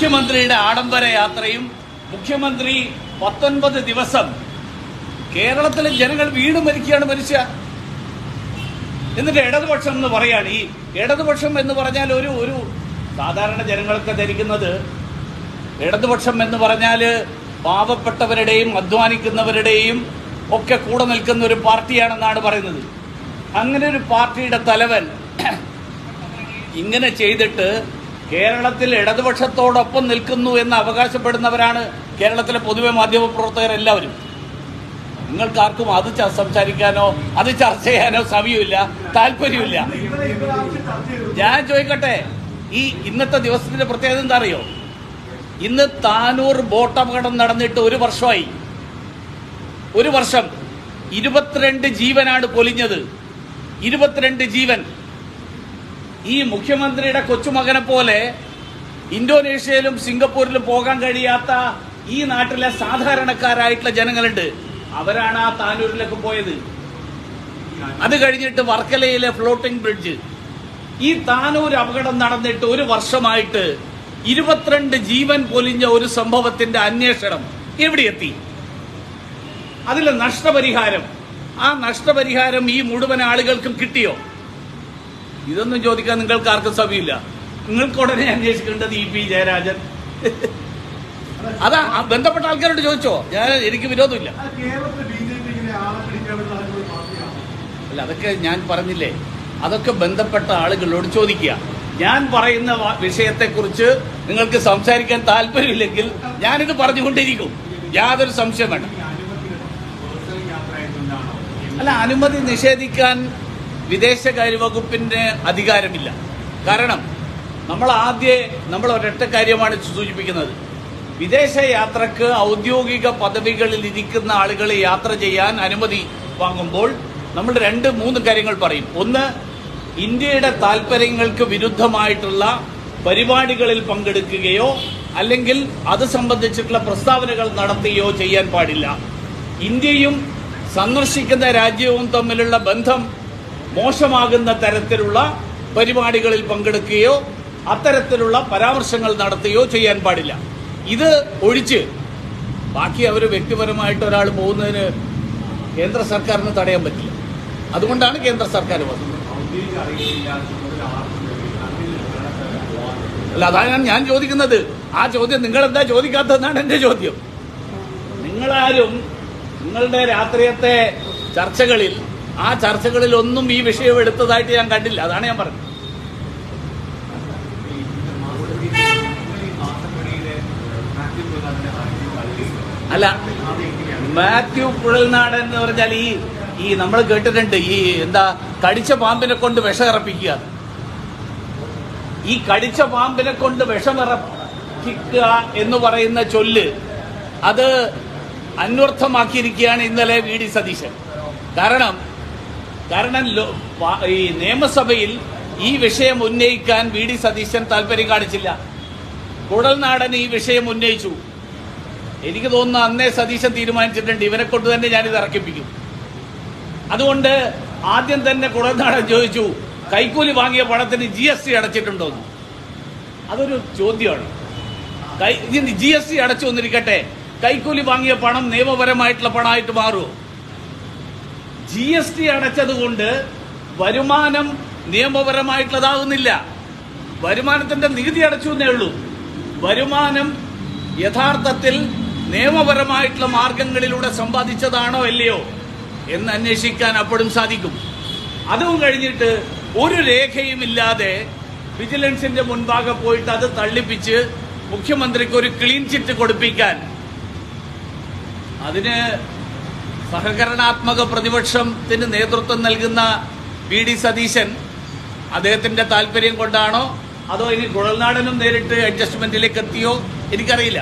മുഖ്യമന്ത്രിയുടെ ആഡംബര യാത്രയും മുഖ്യമന്ത്രി പത്തൊൻപത് ദിവസം കേരളത്തിലെ ജനങ്ങൾ വീട് മരിക്കുകയാണ് മനുഷ്യ എന്നിട്ട് ഇടതുപക്ഷം എന്ന് പറയാണ് ഈ ഇടതുപക്ഷം എന്ന് പറഞ്ഞാൽ ഒരു ഒരു സാധാരണ ജനങ്ങൾക്ക് ധരിക്കുന്നത് ഇടതുപക്ഷം എന്ന് പറഞ്ഞാൽ പാവപ്പെട്ടവരുടെയും അധ്വാനിക്കുന്നവരുടെയും ഒക്കെ കൂടെ നിൽക്കുന്ന ഒരു പാർട്ടിയാണെന്നാണ് പറയുന്നത്. അങ്ങനെ ഒരു പാർട്ടിയുടെ തലവൻ ഇങ്ങനെ ചെയ്തിട്ട് കേരളത്തിൽ ഇടതുപക്ഷത്തോടൊപ്പം നിൽക്കുന്നു എന്ന് അവകാശപ്പെടുന്നവരാണ് കേരളത്തിലെ പൊതുവെ മാധ്യമ പ്രവർത്തകർ എല്ലാവരും. നിങ്ങൾക്ക് ആർക്കും അത് സംസാരിക്കാനോ അത് ചർച്ച ചെയ്യാനോ സമയമില്ല താല്പര്യമില്ല. ഞാൻ ചോദിക്കട്ടെ ഈ ഇന്നത്തെ ദിവസത്തിന്റെ പ്രത്യേകത എന്താ അറിയോ? ഇന്ന് താനൂർ ബോട്ട് അപകടം നടന്നിട്ട് ഒരു വർഷമായി. ഒരു വർഷം. ഇരുപത്തിരണ്ട് ജീവനാണ് പൊലിഞ്ഞത്. ഇരുപത്തിരണ്ട് ജീവൻ. ഈ മുഖ്യമന്ത്രിയുടെ കൊച്ചുമകനെ പോലെ ഇന്തോനേഷ്യയിലും സിംഗപ്പൂരിലും പോകാൻ കഴിയാത്ത ഈ നാട്ടിലെ സാധാരണക്കാരായിട്ടുള്ള ജനങ്ങളുണ്ട്. അവരാണ് ആ താനൂരിലേക്ക് പോയത്. അത് കഴിഞ്ഞിട്ട് വർക്കലയിലെ ഫ്ലോട്ടിംഗ് ബ്രിഡ്ജ്. ഈ താനൂർ അപകടം നടന്നിട്ട് ഒരു വർഷമായിട്ട് ഇരുപത്തിരണ്ട് ജീവൻ പൊലിഞ്ഞ ഒരു സംഭവത്തിന്റെ അന്വേഷണം എവിടെ എത്തി അതിലെ നഷ്ടപരിഹാരം. ആ നഷ്ടപരിഹാരം ഈ മുഴുവൻ ആളുകൾക്കും കിട്ടിയോ? ഇതൊന്നും ചോദിക്കാൻ നിങ്ങൾക്ക് ആർക്കും സഭയില്ല നിങ്ങൾക്ക് ഉടനെ അന്വേഷിക്കേണ്ടത് ഇ പി ജയരാജൻ. അതാ ബന്ധപ്പെട്ട ആൾക്കാരോട് ചോദിച്ചോ? ഞാൻ എനിക്ക് വിരോധമില്ല. അല്ല അതൊക്കെ ഞാൻ പറഞ്ഞില്ലേ. അതൊക്കെ ബന്ധപ്പെട്ട ആളുകളോട് ചോദിക്കുക. ഞാൻ പറയുന്ന വിഷയത്തെ വിഷയത്തെക്കുറിച്ച് നിങ്ങൾക്ക് സംസാരിക്കാൻ താല്പര്യമില്ലെങ്കിൽ ഞാനിത് പറഞ്ഞുകൊണ്ടിരിക്കും. യാതൊരു സംശയം ആയതുകൊണ്ടാണോ? അല്ല അനുമതി നിഷേധിക്കാൻ വിദേശകാര്യ വകുപ്പിന് അധികാരമില്ല. കാരണം നമ്മൾ ആദ്യ നമ്മൾ ഒരൊറ്റ കാര്യമാണ് സൂചിപ്പിക്കുന്നത്. വിദേശ യാത്രയ്ക്ക് ഔദ്യോഗിക പദവികളിൽ ഇരിക്കുന്ന ആളുകളെ യാത്ര ചെയ്യാൻ അനുമതി വാങ്ങുമ്പോൾ നമ്മൾ രണ്ട് മൂന്ന് കാര്യങ്ങൾ പറയും. ഒന്ന് ഇന്ത്യയുടെ താല്പര്യങ്ങൾക്ക് വിരുദ്ധമായിട്ടുള്ള പരിപാടികളിൽ പങ്കെടുക്കുകയോ അല്ലെങ്കിൽ അത് സംബന്ധിച്ചിട്ടുള്ള പ്രസ്താവനകൾ നടത്തുകയോ ചെയ്യാൻ പാടില്ല. ഇന്ത്യയും സന്ദർശിക്കുന്ന രാജ്യവും തമ്മിലുള്ള ബന്ധം മോശമാകുന്ന തരത്തിലുള്ള പരിപാടികളിൽ പങ്കെടുക്കുകയോ അത്തരത്തിലുള്ള പരാമർശങ്ങൾ നടത്തുകയോ ചെയ്യാൻ പാടില്ല. ഇത് ഒഴിച്ച് ബാക്കി അവർ വ്യക്തിപരമായിട്ട് ഒരാൾ പോകുന്നതിന് കേന്ദ്ര സർക്കാരിന് തടയാൻ പറ്റില്ല. അതുകൊണ്ടാണ് കേന്ദ്ര സർക്കാർ വന്നത്. അല്ല അതാണ് ഞാൻ ചോദിക്കുന്നത്. ആ ചോദ്യം നിങ്ങൾ എന്താ ചോദിക്കാത്തതെന്നാണ് എന്റെ ചോദ്യം. നിങ്ങളാരും നിങ്ങളുടെ രാത്രിയത്തെ ചർച്ചകളിൽ ആ ചർച്ചകളിൽ ഒന്നും ഈ വിഷയം എടുത്തതായിട്ട് ഞാൻ കണ്ടില്ല. അതാണ് ഞാൻ പറഞ്ഞത്. അല്ല മാത്യു പുഴൽനാടൻ എന്ന് പറഞ്ഞാൽ ഈ ഈ നമ്മൾ കേട്ടിട്ടുണ്ട് ഈ എന്താ കടിച്ച പാമ്പിനെ കൊണ്ട് വിഷമിറപ്പിക്കുക. ഈ കടിച്ച പാമ്പിനെ കൊണ്ട് വിഷമിറപ്പിക്കുക എന്ന് പറയുന്ന ചൊല്ല് അത് അന്വർത്ഥമാക്കിയിരിക്കുകയാണ് ഇന്നലെ വി ഡി സതീശൻ. കാരണം കാരണം ഈ നിയമസഭയിൽ ഈ വിഷയം ഉന്നയിക്കാൻ വി ഡി സതീശൻ താല്പര്യം കാണിച്ചില്ല. കൂടൽനാടൻ ഈ വിഷയം ഉന്നയിച്ചു. എനിക്ക് തോന്നുന്നു അന്നേ സതീശൻ തീരുമാനിച്ചിട്ടുണ്ട്. ഇവനെ കൊണ്ട് തന്നെ ഞാനിത് ഇറക്കിപ്പിക്കും. അതുകൊണ്ട് ആദ്യം തന്നെ കുടൽനാടൻ ചോദിച്ചു കൈക്കൂലി വാങ്ങിയ പണത്തിന് ജി എസ് ടി അടച്ചിട്ടുണ്ടോന്ന്? അതൊരു ചോദ്യമാണ്. കൈ ജി എസ് ടി അടച്ചു വന്നിരിക്കട്ടെ. കൈക്കൂലി വാങ്ങിയ പണം നിയമപരമായിട്ടുള്ള പണമായിട്ട് മാറുമോ? ജി എസ് ടി അടച്ചതുകൊണ്ട് വരുമാനം നിയമപരമായിട്ടുള്ളതാകുന്നില്ല. വരുമാനത്തിന്റെ നികുതി അടച്ചു എന്നേ ഉള്ളൂ. വരുമാനം യഥാർത്ഥത്തിൽ നിയമപരമായിട്ടുള്ള മാർഗങ്ങളിലൂടെ സമ്പാദിച്ചതാണോ അല്ലയോ എന്ന് അന്വേഷിക്കാൻ അപ്പോഴും സാധിക്കും. അതും കഴിഞ്ഞിട്ട് ഒരു രേഖയുമില്ലാതെ വിജിലൻസിന്റെ മുൻപാകെ പോയിട്ട് അത് തള്ളിപ്പിച്ച് മുഖ്യമന്ത്രിക്ക് ഒരു ക്ലീൻ ചിറ്റ് കൊടുപ്പിക്കാൻ. അതിന് സഹകരണാത്മക പ്രതിപക്ഷത്തിന് നേതൃത്വം നൽകുന്ന വി ഡി സതീശൻ അദ്ദേഹത്തിന്റെ താല്പര്യം കൊണ്ടാണോ? അതോ ഇനി കുഴൽനാടനും നേരിട്ട് അഡ്ജസ്റ്റ്മെന്റിലേക്ക് എത്തിയോ? എനിക്കറിയില്ല.